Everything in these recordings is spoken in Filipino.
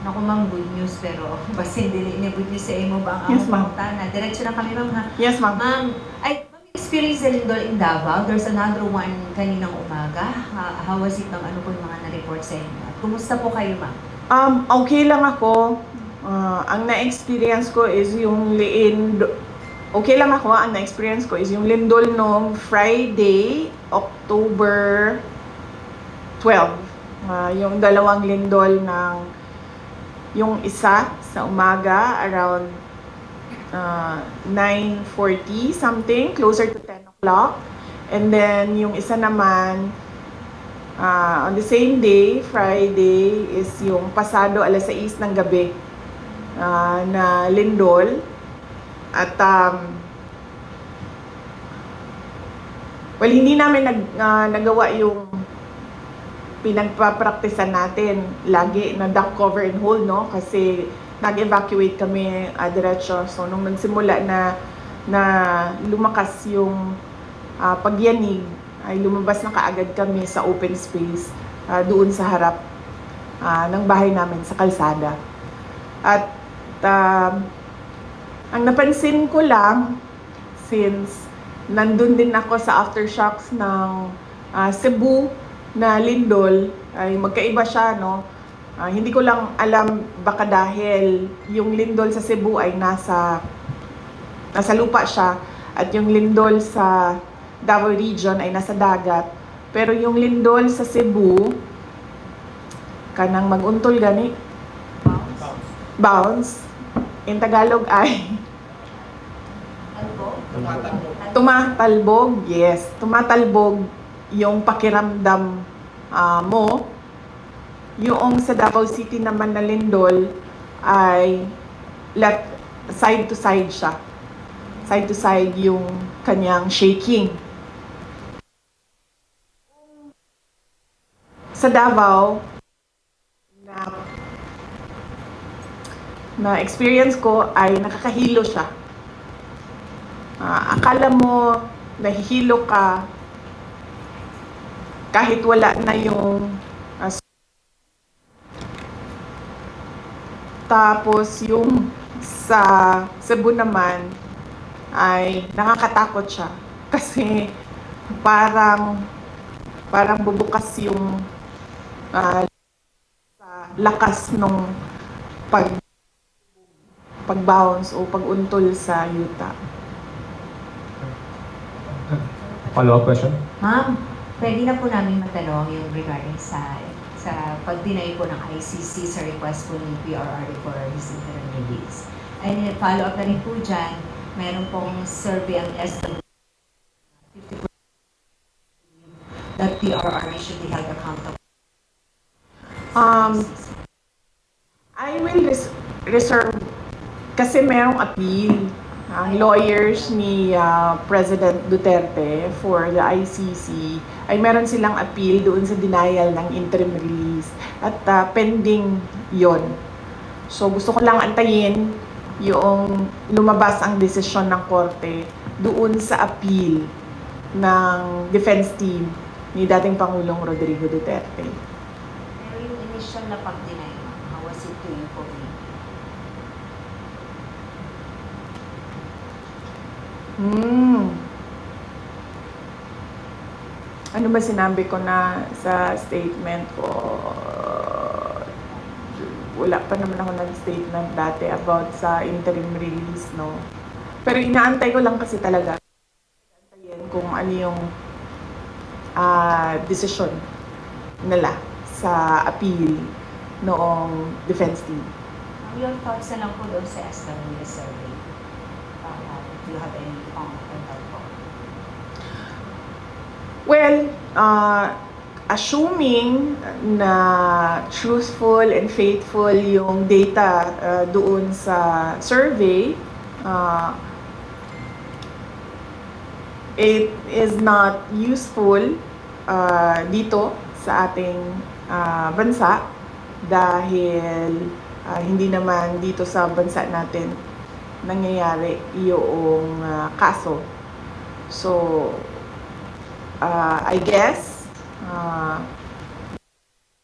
Naku ma'am, good news pero basin dili ni good news sa imo ba ang Yes, among pangutana. Diretso na kami ma'am ha. Yes, ma'am. Ma'am, ay ma'am, experience din doon in Davao. There's another one kaninang umaga. Ha, how was it ma'am? Ano po yung mga na-report sa inyo? At Kumusta po kayo ma'am? Um, okay lang ako. Ah, ang na-experience ko is yung liin... Okay lang ako. Ang na-experience ko is yung lindol nung Friday, October 12. Ah, yung dalawang lindol ng... Yung isa sa umaga, around ah, 9.40 something, closer to 10 o'clock. And then, yung isa naman, Ah, on the same day, Friday, is yung pasado alas 6 ng gabi ah, na lindol. At um, well, hindi namin nag, ah, nagawa yung pinagpapraktisan natin lagi na duck cover and hold, no? Kasi nag-evacuate kami ah, diretso. So, nung nagsimula na na lumakas yung ah, pagyanig, ay lumabas na kaagad kami sa open space ah, doon sa harap ah, ng bahay namin sa kalsada. At um, ang napansin ko lang, since nandun din ako sa aftershocks ng ah, Cebu na lindol, ay magkaiba siya, no? Ah, hindi ko lang alam baka dahil yung lindol sa Cebu ay nasa nasa lupa siya at yung lindol sa Davao region ay nasa dagat. Pero yung lindol sa Cebu, kanang maguntol gani, bounce, in Tagalog ay tumatalbog, yes, tumatalbog yung pakiramdam ah, mo. Yung sa Davao City naman na lindol ay left side to side siya. Side to side yung kanyang shaking. Sa Davao, na na experience ko ay nakakahilo siya. Ah, akala mo nahihilo ka kahit wala na yung s- tapos yung sa Cebu naman ay nakakatakot siya kasi parang parang bubukas yung sa lakas nung pag pag-bounce o pag-untol sa yuta. Follow-up question? Ma'am, pwede na po namin matanong yung regarding sa sa pag-deny po ng ICC sa request po ni PRR for his interim release. And follow up na rin po dyan, meron pong survey ang SW 50% that PRR should be held accountable. Um, I will res- reserve kasi merong appeal ang lawyers ni ah, President Duterte for the ICC ay meron silang appeal doon sa denial ng interim release at ah, pending yon. So gusto ko lang antayin yung lumabas ang desisyon ng korte doon sa appeal ng defense team ni dating Pangulong Rodrigo Duterte. Pero yung initial na pag-deny, ma'am, how was it to you po? Hmm. Ano ba sinabi ko na sa statement ko? Wala pa naman ako nag-statement dati about sa interim release, no? Pero inaantay ko lang kasi talaga. Antayin kung ano yung ah desisyon nila sa appeal noong defense team. Your thoughts na lang po doon sa SWS survey. You have any comment on that. Well, uh, assuming na truthful and faithful yung data uh, doon sa survey, uh, it is not useful uh, dito sa ating uh, bansa dahil uh, hindi naman dito sa bansa natin nangyayari yung uh, kaso. So, uh, I guess uh,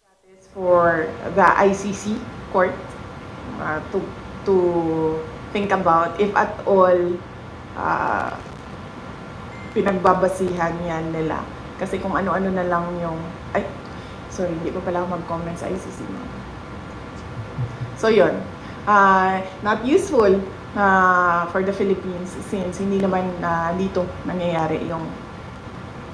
that is for the ICC court uh, to to think about if at all uh, pinagbabasihan yan nila. Kasi kung ano-ano na lang yung... Ay, sorry, hindi pa pala mag-comment sa ICC. So, yun. Uh, not useful uh, for the Philippines since hindi naman uh, dito nangyayari yung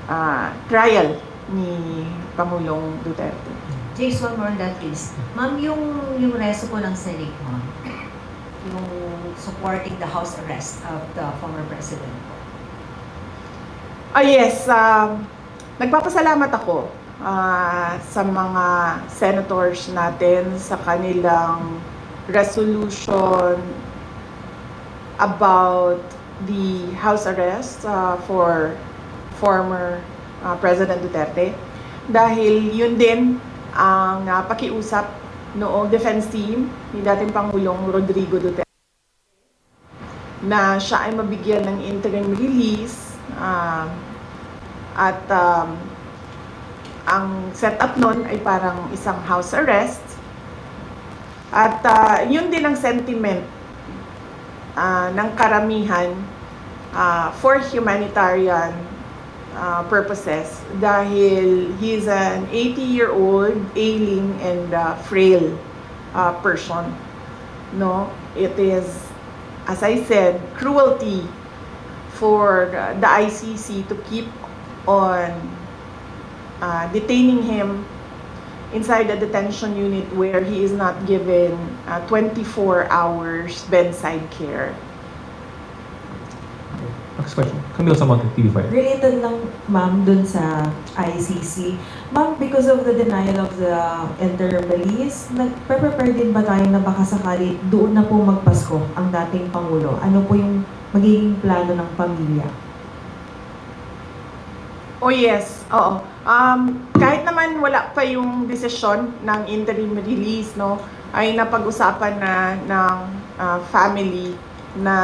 uh, trial ni Pangulong Duterte. James, one more on that please. Ma'am, yung, yung reso po ng Senate, ma'am, yung supporting the house arrest of the former president. Ah yes, um, nagpapasalamat ako ah, sa mga senators natin sa kanilang resolution about the house arrest ah, for former ah, President Duterte. Dahil yun din ang ah, pakiusap noong defense team ni dating Pangulong Rodrigo Duterte na siya ay mabigyan ng interim release um, at um, ang setup nun ay parang isang house arrest at uh, yun din ang sentiment uh, ng karamihan uh, for humanitarian uh, purposes. Dahil he's an 80-year-old ailing and uh, frail uh, person no? It is as I said, cruelty for the ICC to keep on uh, detaining him inside the detention unit where he is not given uh, 24 hours bedside care. Next question. Camille Samonte, TV5. Related lang, ma'am, dun sa ICC. Ma'am, because of the denial of the interim release, nag-prepare din ba tayo na baka sakali doon na po magpasko ang dating Pangulo? Ano po yung magiging plano ng pamilya? Oh yes, oo. Um, kahit naman wala pa yung desisyon ng interim release, no, ay napag-usapan na ng ah, family na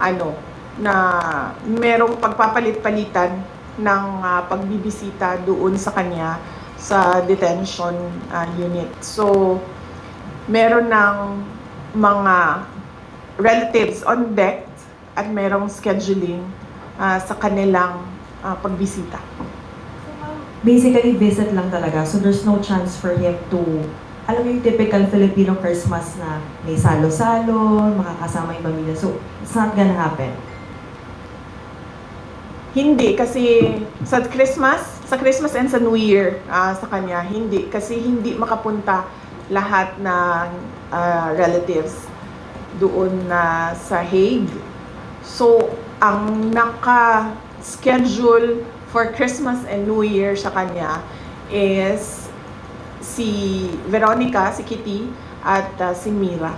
ano, na merong pagpapalit-palitan ng ah, pagbibisita doon sa kanya sa detention ah, unit. So, meron ng mga relatives on deck at merong scheduling ah, sa kanilang ah, pagbisita. Basically, visit lang talaga. So there's no chance for him to, alam mo yung typical Filipino Christmas na may salo-salo, makakasama yung pamilya. So, it's not gonna happen. Hindi kasi sa Christmas, sa Christmas and sa New Year ah, sa kanya, hindi kasi hindi makapunta lahat ng ah, relatives doon na sa Hague. So, ang naka-schedule for Christmas and New Year sa kanya is si Veronica, si Kitty, at ah, si Mira.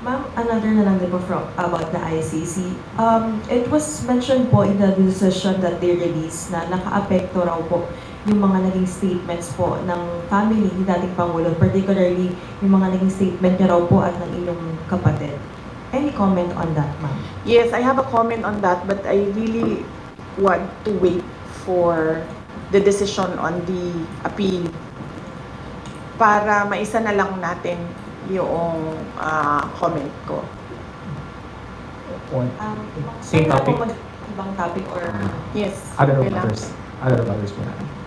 Ma'am, another na lang din po from, about the ICC. Um, it was mentioned po in the decision that they released na naka-apekto raw po yung mga naging statements po ng family ni dating Pangulo, particularly yung mga naging statement niya raw po at ng inyong kapatid. Any comment on that, ma'am? Yes, I have a comment on that, but I really want to wait for the decision on the appeal para maisa na lang natin yung ah, comment ko. One. Um, Same topic. mag- ibang topic or Yes. Other okay lang. matters. Other matters po natin.